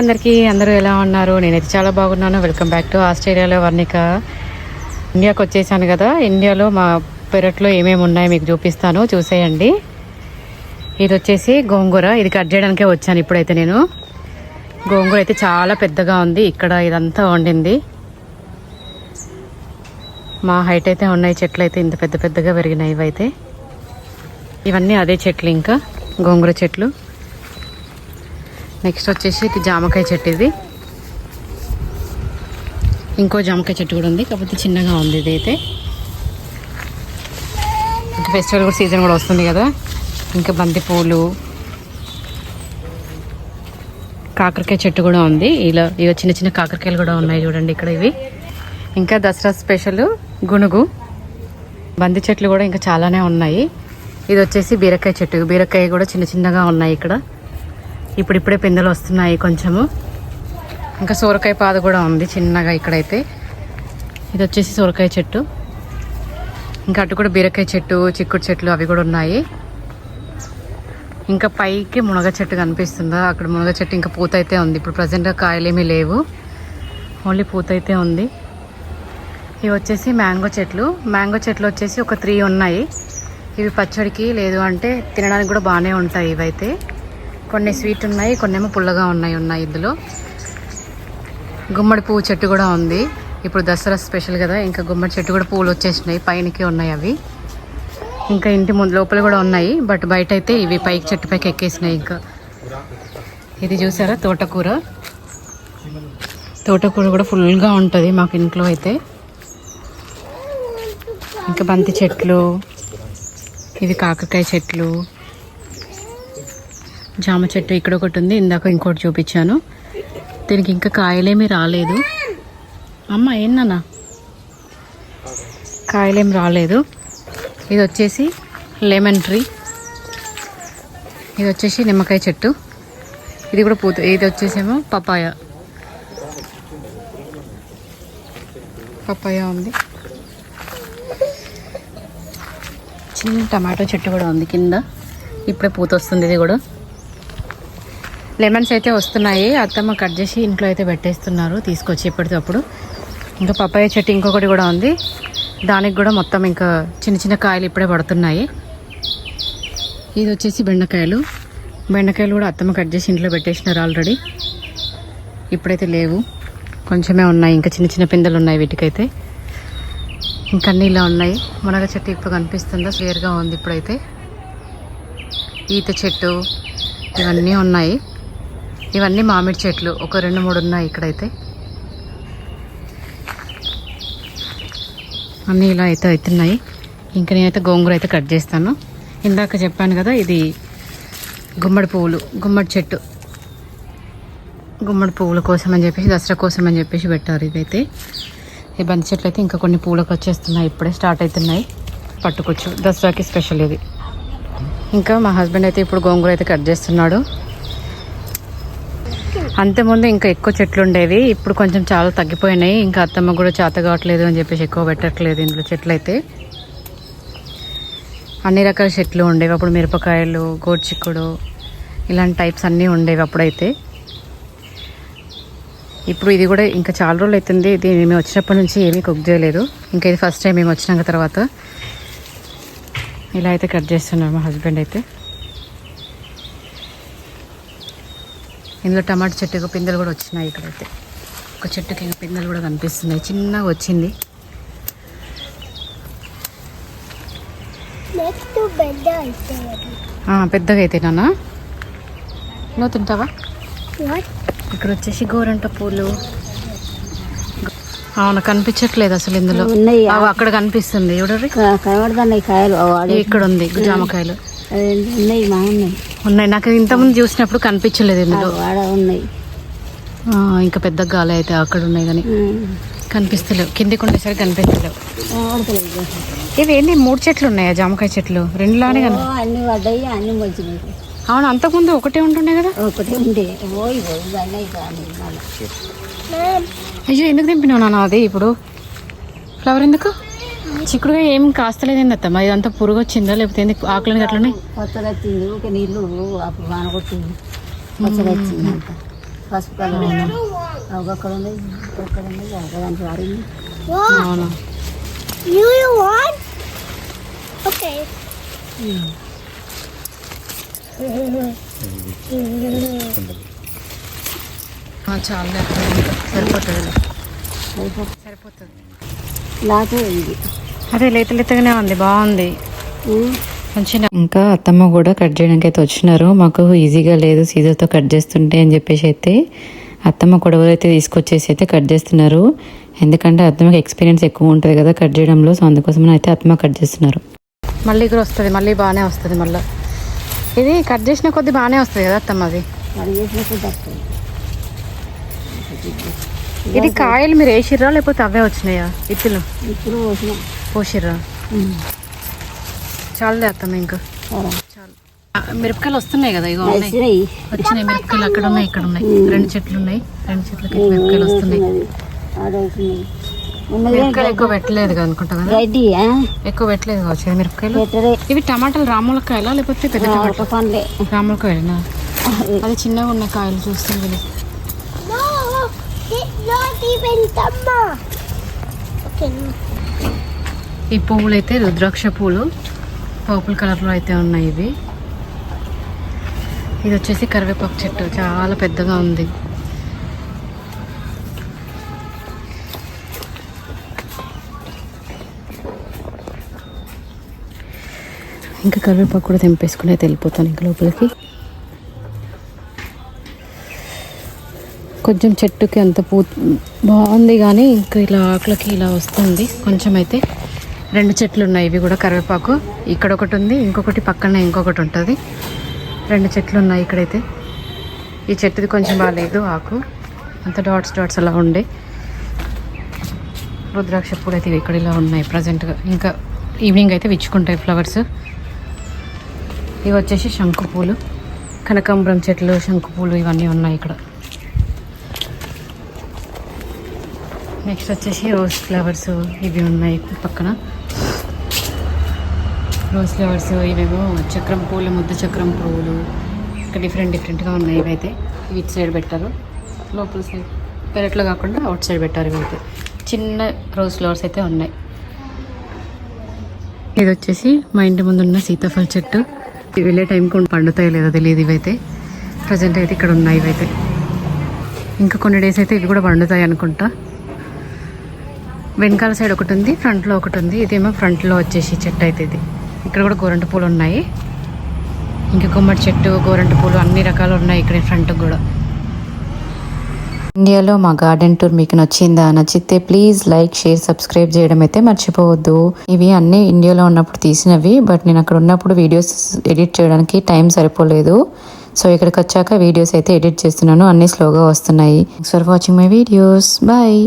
అందరికీ అందరూ ఎలా ఉన్నారు? నేనైతే చాలా బాగున్నాను. వెల్కమ్ బ్యాక్ టు ఆస్ట్రేలియాలో వర్ణిక. ఇండియాకి వచ్చేసాను కదా. ఇండియాలో మా పెరట్లో ఏమేమి ఉన్నాయో మీకు చూపిస్తాను. చూసేయండి. ఇది వచ్చేసి గోంగూర. ఇది కట్ చేయడానికే వచ్చాను ఇప్పుడైతే నేను. గోంగూర అయితే చాలా పెద్దగా ఉంది. ఇక్కడ ఇదంతా వండింది. మా హైట్ అయితే ఉన్నాయి. చెట్లు అయితే ఇంత పెద్ద పెద్దగా పెరిగినాయి ఇవైతే. ఇవన్నీ అదే చెట్లు ఇంకా. గోంగూర చెట్లు. నెక్స్ట్ వచ్చేసి ఇది జామకాయ చెట్టు ఇది. ఇంకో జామకాయ చెట్టు కూడా ఉంది కాకపోతే చిన్నగా ఉంది ఇది అయితే. ఫెస్టివల్ కూడా సీజన్ కూడా వస్తుంది కదా. ఇంకా బంతి పూలు కాకరకాయ చెట్టు కూడా ఉంది. ఇలా ఇవి చిన్న చిన్న కాకరకాయలు కూడా ఉన్నాయి చూడండి ఇక్కడ ఇవి. ఇంకా దసరా స్పెషల్ గునుగు బంతి చెట్లు కూడా ఇంకా చాలానే ఉన్నాయి. ఇది వచ్చేసి బీరకాయ చెట్టు. బీరకాయ కూడా చిన్న చిన్నగా ఉన్నాయి ఇక్కడ. ఇప్పుడిప్పుడే పిందెలు వస్తున్నాయి కొంచెము. ఇంకా సోరకాయ పాద కూడా ఉంది చిన్నగా ఇక్కడైతే. ఇది వచ్చేసి సోరకాయ చెట్టు. ఇంకా అటు కూడా బీరకాయ చెట్టు చిక్కుడు చెట్లు అవి కూడా ఉన్నాయి. ఇంకా పైకి మునగ చెట్టు కనిపిస్తుందా? అక్కడ మునగ చెట్టు ఇంకా పూత అయితే ఉంది. ఇప్పుడు ప్రజెంట్గా కాయలేమీ లేవు. ఓన్లీ పూత అయితే ఉంది. ఇవి వచ్చేసి మ్యాంగో చెట్లు. మ్యాంగో చెట్లు వచ్చేసి ఒక త్రీ ఉన్నాయి. ఇవి పచ్చడికి లేదు అంటే తినడానికి కూడా బాగానే ఉంటాయి ఇవైతే. కొన్ని స్వీట్ ఉన్నాయి కొన్ని ఏమో పుల్లగా ఉన్నాయి ఉన్నాయి ఇందులో. గుమ్మడి పువ్వు చెట్టు కూడా ఉంది. ఇప్పుడు దసరా స్పెషల్ కదా ఇంకా గుమ్మడి చెట్టు కూడా పువ్వులు వచ్చేసినాయి పైనకి ఉన్నాయి అవి. ఇంకా ఇంటి ముందు లోపల కూడా ఉన్నాయి బట్ బయట అయితే ఇవి పైకి చెట్టు పైకి ఎక్కేసినాయి ఇంకా. ఇది చూసారా తోటకూర? తోటకూర కూడా ఫుల్గా ఉంటుంది మాకు ఇంట్లో అయితే. ఇంకా బంతి చెట్లు ఇవి కాకరకాయ చెట్లు జామ చెట్టు ఇక్కడ ఒకటి ఉంది ఇందాక ఇంకోటి చూపించాను. దీనికి ఇంకా కాయలేమీ రాలేదు. అమ్మ ఏందన్నా కాయలేం రాలేదు. ఇది వచ్చేసి లెమన్ ట్రీ ఇది వచ్చేసి నిమ్మకాయ చెట్టు. ఇది కూడా పూత ఇది వచ్చేసేమో పపాయ. పపాయ ఉంది. చిన్న టమాటో చెట్టు కూడా ఉంది కింద. ఇప్పుడే పూత వస్తుంది ఇది కూడా. లెమన్స్ అయితే వస్తున్నాయి. అత్తమ్మ కట్ చేసి ఇంట్లో అయితే పెట్టేస్తున్నారు తీసుకొచ్చి ఎప్పటికప్పుడు ఇంకా పప్పాయ చెట్టు ఇంకొకటి కూడా ఉంది. దానికి కూడా మొత్తం ఇంకా చిన్న చిన్న కాయలు ఇప్పుడే పడుతున్నాయి. ఇది వచ్చేసి బెండకాయలు. బెండకాయలు కూడా అత్తమ్మ కట్ చేసి ఇంట్లో పెట్టేసినారు ఆల్రెడీ. ఇప్పుడైతే లేవు. కొంచెమే ఉన్నాయి. ఇంకా చిన్న చిన్న పిందెలు ఉన్నాయి వీటికైతే. ఇంకా అన్నీ ఇలా ఉన్నాయి. మునగ చెట్టు ఇప్పుడు కనిపిస్తుందా? క్లియర్గా ఉంది ఇప్పుడైతే. ఈత చెట్టు ఇవన్నీ ఉన్నాయి. ఇవన్నీ మామిడి చెట్లు. ఒక రెండు మూడు ఉన్నాయి ఇక్కడైతే. అన్నీ ఇలా అయితే అవుతున్నాయి. ఇంకా నేనైతే గోంగూర అయితే కట్ చేస్తాను. ఇందాక చెప్పాను కదా ఇది గుమ్మడి పువ్వులు గుమ్మడి చెట్టు. గుమ్మడి పువ్వుల కోసం అని చెప్పేసి దసరా కోసం అని చెప్పేసి పెట్టారు ఇదైతే. ఈ బంతి చెట్లు అయితే ఇంకా కొన్ని పూలకు వచ్చేస్తున్నాయి ఇప్పుడే స్టార్ట్ అవుతున్నాయి. పట్టుకోవచ్చు దసరాకి స్పెషల్ ఇది. ఇంకా మా హస్బెండ్ అయితే ఇప్పుడు గోంగూర అయితే కట్ చేస్తున్నాడు. అంతకుముందు ఇంకా ఎక్కువ చెట్లు ఉండేవి. ఇప్పుడు కొంచెం చాలా తగ్గిపోయినాయి. ఇంకా అత్తమ్మ కూడా చేత కావట్లేదు అని చెప్పేసి ఎక్కువ పెట్టట్లేదు ఇందులో చెట్లు అయితే అన్ని రకాల చెట్లు ఉండేవి. అప్పుడు మిరపకాయలు గోడ్చిక్కుడు ఇలాంటి టైప్స్ అన్నీ ఉండేవి అప్పుడైతే. ఇప్పుడు ఇది కూడా ఇంకా చాలా రోజులు అవుతుంది ఇది మేము వచ్చినప్పటి నుంచి ఏమీ కుక్ చేయలేదు. ఇంకా ఇది ఫస్ట్ టైం మేము వచ్చినాక తర్వాత ఇలా అయితే కట్ చేస్తున్నారు మా హస్బెండ్ అయితే. ఇందులో టమాటా చెట్టుకు పిందెలు కూడా వచ్చినాయి ఇక్కడైతే. ఒక చెట్టుకి పిందెలు కూడా కనిపిస్తున్నాయి. చిన్నగా వచ్చింది. పెద్దగా అయితే నాన్న? నువ్వు తింటావా? ఇక్కడ వచ్చేసి గోరంట పూలు. అవును కనిపించట్లేదు అసలు ఇందులో. అక్కడ కనిపిస్తుంది. కనబడుతున్నాయి కాయలు. ఇక్కడ ఉంది జామకాయలు. ఉన్నాయి మా ఉన్నాయి. ఉన్నాయి. నాకు ఇంతకుముందు చూసినప్పుడు కనిపించలేదు ఇందులో ఆడ ఉన్నాయి. ఇంకా పెద్ద గాలి అయితే అక్కడ ఉన్నాయి కానీ కనిపిస్తలేవు. కిందికి ఉండేసరికి కనిపించలేవు. కనబడతలేదు ఇవి ఏంటి మూడు చెట్లు ఉన్నాయా? జామకాయ చెట్లు. రెండులానే కనిపి అన్ని పడ్డాయి అన్ని వచ్చినాయి అవును అంతకుముందు ఒకటే ఉంటుండే కదా? ఒకటి ఉండే. అయ్యో ఎందుకు దింపినావు నాన్న అది ఇప్పుడు? ఫ్లవర్ ఎందుకు? చిక్కుడుగా ఏం కాస్తలేదండి అత్తమ్మ ఇదంతా పురుగు వచ్చిందా లేకపోతే ఎందుకు ఆకులని అట్లనే కొత్తగా వచ్చింది ఒక నీళ్ళు అప్పుడు వాన కొట్టింది కొత్తగా వచ్చింది అంత. పసుపు కలర్ అక్కడ ఉంది ఇక్కడ ఉంది దానికి వారింది అవును? అక్క, ఇంకా సరిపోతుంది. సరిపోతుంది. ఉంది. అదే లేత లేతగానే ఉంది బాగుంది. మంచిగా. ఇంకా అత్తమ్మ కూడా కట్ చేయడానికి అయితే వచ్చినారు. మాకు ఈజీగా లేదు సీజర్తో కట్ చేస్తుంటే అని చెప్పేసి అయితే అత్తమ్మ కొడవలు అయితే తీసుకొచ్చేసి అయితే కట్ చేస్తున్నారు. ఎందుకంటే అత్తమ్మకి ఎక్స్పీరియన్స్ ఎక్కువ ఉంటుంది కదా కట్ చేయడంలో సో అందుకోసం అయితే అత్తమ్మ కట్ చేస్తున్నారు. మళ్ళీ కూడా వస్తుంది మళ్ళీ బాగానే వస్తుంది మళ్ళీ. ఇది కట్ చేసిన కొద్ది బాగానే వస్తుంది కదా అత్తమ్మ అది? ఇది కాయలు మీరు వేసిర్రా? లేకపోతే అవే వచ్చినాయా? ఇత్తులు వచ్చిన పోసిర్రా? చాలులే అత్తమ్మ ఇంకా. చాలు. మిరపకాయలు వస్తున్నాయి కదా ఇగో ఉన్నాయి. వచ్చినాయి. మిరపకాయలు అక్కడ ఉన్నాయి ఇక్కడ ఉన్నాయి. రెండు చెట్లు ఉన్నాయి. రెండు చెట్లకి మిరపకాయలు వస్తున్నాయి. మిరపకాయలు ఎక్కువ పెట్టలేదు అనుకుంటా కదా? ఎక్కువ పెట్టలేదు కావచ్చు మిరపకాయలు? ఇవి టమాటాలు రాములకాయలా లేకపోతే పెద్ద రాములకాయలేనా? అది చిన్నగా ఉన్న కాయలు చూస్తుంది ఈ పువ్వులు అయితే రుద్రాక్ష పూలు. పర్పుల్ కలర్లో అయితే ఉన్నాయి ఇవి. ఇది వచ్చేసి కరివేపాకు చెట్టు. చాలా పెద్దగా ఉంది. ఇంకా కరివేపాకు కూడా తెంపేసుకుని అయితే వెళ్ళిపోతాను ఇంకా లోపలికి. కొంచెం చెట్టుకి అంత పూ బాగుంది కానీ ఇంకా ఇలా ఆకులకి ఇలా వస్తుంది. కొంచెం అయితే రెండు చెట్లు ఉన్నాయి ఇవి కూడా కరివేపాకు. ఇక్కడ ఒకటి ఉంది ఇంకొకటి పక్కన ఇంకొకటి ఉంటుంది. రెండు చెట్లు ఉన్నాయి ఇక్కడైతే. ఈ చెట్టుది కొంచెం బాగాలేదు ఆకు. అంత డాట్స్ డాట్స్ అలా ఉండే. రుద్రాక్ష పూలు అయితే ఇక్కడ ఇలా ఉన్నాయి ప్రజెంట్గా. ఇంకా ఈవినింగ్ అయితే విచ్చుకుంటాయి ఫ్లవర్స్. ఇవి వచ్చేసి శంకు పూలు. కనకాంబరం చెట్లు శంకు పూలు ఇవన్నీ ఉన్నాయి ఇక్కడ. నెక్స్ట్ వచ్చేసి రోజ్ ఫ్లవర్స్ ఇవి ఉన్నాయి పక్కన. రోజ్ ఫ్లవర్స్ ఇవేమో చక్రం పూలు ముద్ద చక్రం పువ్వులు ఇంకా డిఫరెంట్ డిఫరెంట్గా ఉన్నాయి ఇవైతే. ఇవి ఇటు సైడ్ పెట్టారు. లోపల సైడ్ పెరట్లో కాకుండా అవుట్ సైడ్ పెట్టారు ఇవైతే. చిన్న రోజ్ ఫ్లవర్స్ అయితే ఉన్నాయి. ఇది వచ్చేసి మా ఇంటి ముందు ఉన్న సీతాఫల చెట్టు. వెళ్ళే టైంకి పండుతాయో లేదో తెలియదు ఇవైతే. ప్రజెంట్ అయితే ఇక్కడ ఉన్నాయి ఇవైతే. ఇంకా కొన్ని డేస్ అయితే ఇవి కూడా పండుతాయి అనుకుంటా. వెనకాల సైడ్ ఒకటి ఉంది ఫ్రంట్లో ఒకటి ఉంది. ఇదేమో ఫ్రంట్లో వచ్చేసి చెట్టు అయితే ఇది. ఇక్కడ కూడా గోరంట పూలు ఉన్నాయి. ఇంకా గుమ్మడి చెట్టు గోరంట పూలు అన్ని రకాలు ఉన్నాయి ఇక్కడ ఫ్రంట్ కూడా. ఇండియాలో మా గార్డెన్ టూర్ మీకు నచ్చిందా? నచ్చితే ప్లీజ్ లైక్ షేర్ సబ్స్క్రైబ్ చేయడం అయితే మర్చిపోవద్దు. ఇవి అన్నీ ఇండియాలో ఉన్నప్పుడు తీసినవి బట్ నేను అక్కడ ఉన్నప్పుడు వీడియోస్ ఎడిట్ చేయడానికి టైం సరిపోలేదు. సో ఇక్కడికి వచ్చాక వీడియోస్ అయితే ఎడిట్ చేస్తున్నాను. అన్నీ స్లోగా వస్తున్నాయి. For watching my videos bye